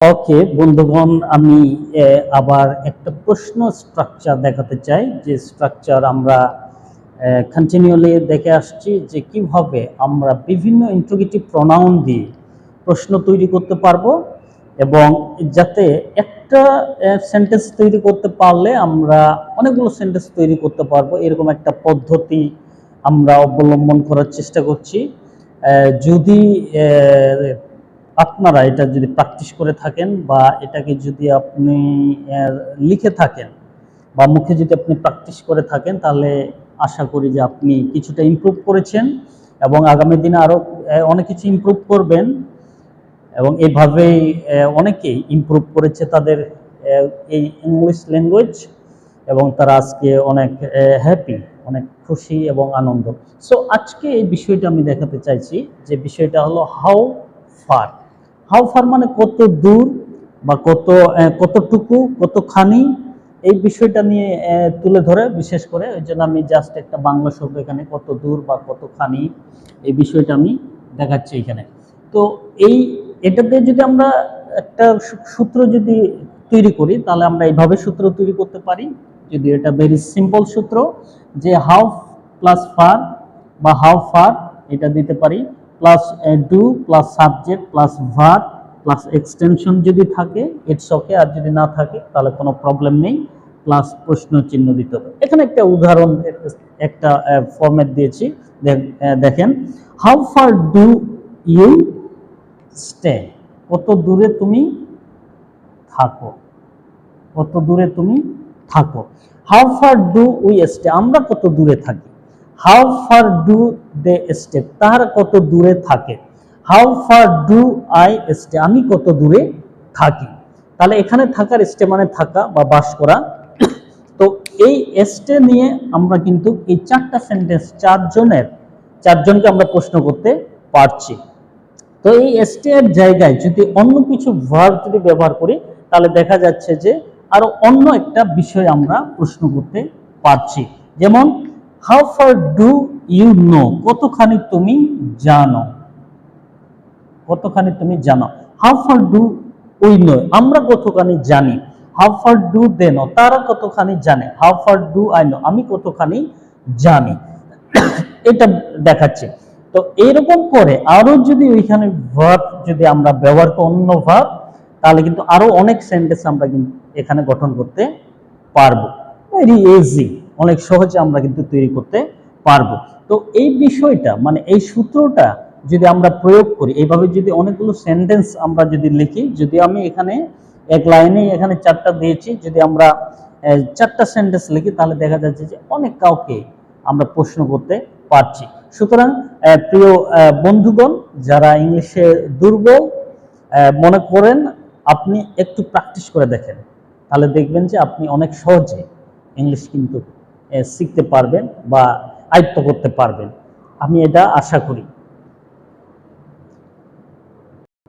ওকে, বন্ধুগণ, আমি আবার একটা প্রশ্ন স্ট্রাকচার দেখাতে চাই, যে স্ট্রাকচার আমরা কন্টিনিউলি দেখে আসছি যে কীভাবে আমরা বিভিন্ন ইন্ট্রোগেটিভ প্রোনাউন দিয়ে প্রশ্ন তৈরি করতে পারব এবং যাতে একটা সেন্টেন্স তৈরি করতে পারলে আমরা অনেকগুলো সেন্টেন্স তৈরি করতে পারব। এরকম একটা পদ্ধতি আমরা অবলম্বন করার চেষ্টা করছি। যদি আপনারা এটা যদি প্র্যাকটিস করে থাকেন বা এটাকে যদি আপনি লিখে থাকেন বা মুখে যদি আপনি প্র্যাকটিস করে থাকেন, তাহলে আশা করি যে আপনি কিছুটা ইমপ্রুভ করেছেন এবং আগামী দিনে আরও অনেক কিছু ইমপ্রুভ করবেন এবং এভাবেই অনেকেই ইমপ্রুভ করেছে তাদের এই ইংলিশ ল্যাঙ্গুয়েজ এবং তারা আজকে অনেক হ্যাপি অনেক খুশি এবং আনন্দ। সো আজকে এই বিষয়টা আমি দেখাতে চাইছি যে বিষয়টা হলো হাউ ফার হাউ ফার মানে কত দূর বা কত কতটুকু, কতখানি, এই বিষয়টা নিয়ে তুলে ধরে বিশেষ করে, ওই জন্য আমি জাস্ট একটা বাংলা শব্দ এখানে, কত দূর বা কতখানি, এই বিষয়টা আমি দেখাচ্ছি এখানে। তো এই এটাতে যদি আমরা একটা সূত্র যদি তৈরি করি, তাহলে আমরা এইভাবে সূত্র তৈরি করতে পারি। যদি এটা ভেরি সিম্পল সূত্র, যে হাউ প্লাস ফার বা হাউ ফার, এটা দিতে পারি। Plus do plus subject plus verb plus extension যদি থাকে ইটস ওকে আর যদি না থাকে, তাহলে কোনো প্রবলেম নেই প্লাস প্রশ্ন চিহ্ন দিতে হবে। এখানে একটা উদাহরণ, একটা ফরম্যাট দিয়েছি দেখেন। How far do you stay কত দূরে তুমি থাকো? কত দূরে তুমি থাকো? How far do we stay আমরা কত দূরে থাকি? How far do they stay তারা কত দূরে থাকে? How far do I stay আমি কত দূরে থাকি? তাহলে এখানে থাকার স্টে মানে থাকা বা বাস করা। তো এই স্টে নিয়ে আমরা কিন্তু এই চারটা সেন্টেন্স চারজনের চারজনকে আমরা প্রশ্ন করতে পারছি। তো এই এসটি এর জায়গায় যদি অন্য কিছু ভার্ব যদি ব্যবহার করি, তাহলে দেখা যাচ্ছে যে আরও অন্য একটা বিষয় আমরা প্রশ্ন করতে পারছি। যেমন how far do you know কতখানি তুমি জানো? কতখানি তুমি জানো? How far do we know আমরা কতখানি জানি? How far do they know তারা কতখানি জানে? How far do I know আমি কতখানি জানি? এটা দেখাচ্ছে। তো এরকম করে আরও যদি ওইখানে ভার্ব যদি আমরা ব্যবহার করি, অন্য ভার্ব তাহলে কিন্তু আরও অনেক সেন্টেন্স আমরা কিন্তু এখানে গঠন করতে পারব। ভেরি ইজি অনেক সহজে আমরা কিন্তু তৈরি করতে পারব। তো এই বিষয়টা মানে এই সূত্রটা যদি আমরা প্রয়োগ করি, এইভাবে যদি অনেকগুলো সেন্টেন্স আমরা যদি লিখি, যদি আমি এখানে এক লাইনে এখানে চারটা দিয়েছি, যদি আমরা চারটা সেন্টেন্স লিখি, তাহলে দেখা যাচ্ছে যে অনেক কাউকে আমরা প্রশ্ন করতে পারছি। সুতরাং প্রিয় বন্ধুগণ, যারা ইংলিশে দুর্বল মনে করেন আপনি একটু প্র্যাকটিস করে দেখেন, তাহলে দেখবেন যে আপনি অনেক সহজে ইংলিশ কিন্তু শিখতে পারবেন বা আয়ত্ত করতে পারবেন। আমি এটা আশা করি।